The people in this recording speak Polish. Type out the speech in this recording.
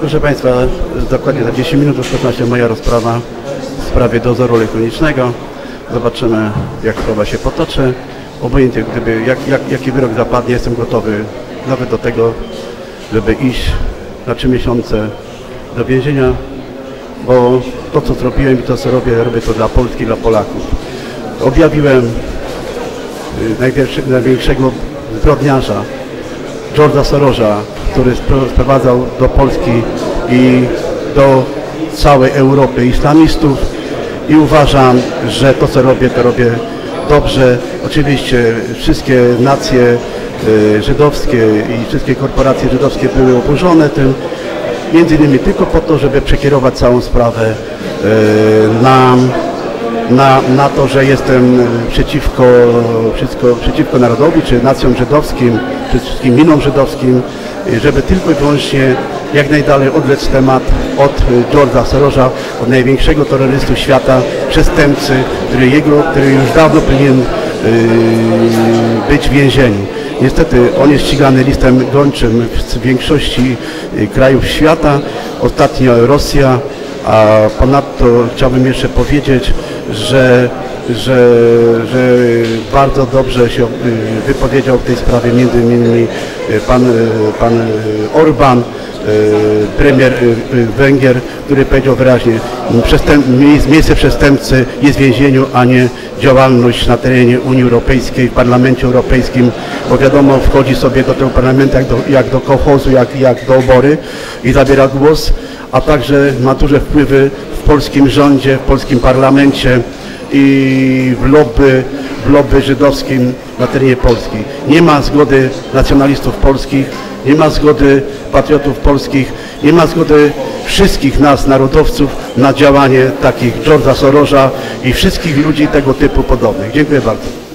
Proszę Państwa, dokładnie za 10 minut rozpoczyna się moja rozprawa w sprawie dozoru elektronicznego. Zobaczymy, jak sprawa się potoczy. Obojętnie, gdyby, jak, jak, jaki wyrok zapadnie, jestem gotowy nawet do tego, żeby iść na 3 miesiące do więzienia, bo to, co zrobiłem i to, co robię, robię to dla Polski, dla Polaków. Objawiłem y, największego zbrodniarza, George'a Sorosa, który spro- sprowadzał do Polski i do całej Europy islamistów i uważam, że to co robię, to robię dobrze. Oczywiście wszystkie nacje y, żydowskie i wszystkie korporacje żydowskie były oburzone tym, między innymi tylko po to, żeby przekierować całą sprawę y, na na, na to, że jestem przeciwko, wszystko, przeciwko narodowi, czy nacjom żydowskim, czy wszystkim minom żydowskim, y, żeby tylko i wyłącznie jak najdalej odlec temat od George'a Sorosa, od największego terrorystu świata, przestępcy, który, jego, który już dawno powinien być w więzieniu. Niestety on jest ścigany listem gończym w większości krajów świata, ostatnio Rosja, a ponadto chciałbym jeszcze powiedzieć, że, że, że bardzo dobrze się y, wypowiedział w tej sprawie między innymi y, pan, y, pan Orban, premier Węgier, który powiedział wyraźnie, miejsce przestępcy jest w więzieniu, a nie działalność na terenie Unii Europejskiej, w Parlamencie Europejskim, bo wiadomo, wchodzi sobie do tego parlamentu jak do, jak do kołchozu, jak, jak do obory i zabiera głos, a także ma duże wpływy w polskim rządzie, w polskim parlamencie i w lobby, w lobby żydowskim na terenie Polski. Nie ma zgody nacjonalistów polskich, nie ma zgody patriotów polskich, nie ma zgody wszystkich nas, narodowców, na działanie takich George'a Sorosa i wszystkich ludzi tego typu podobnych. Dziękuję bardzo.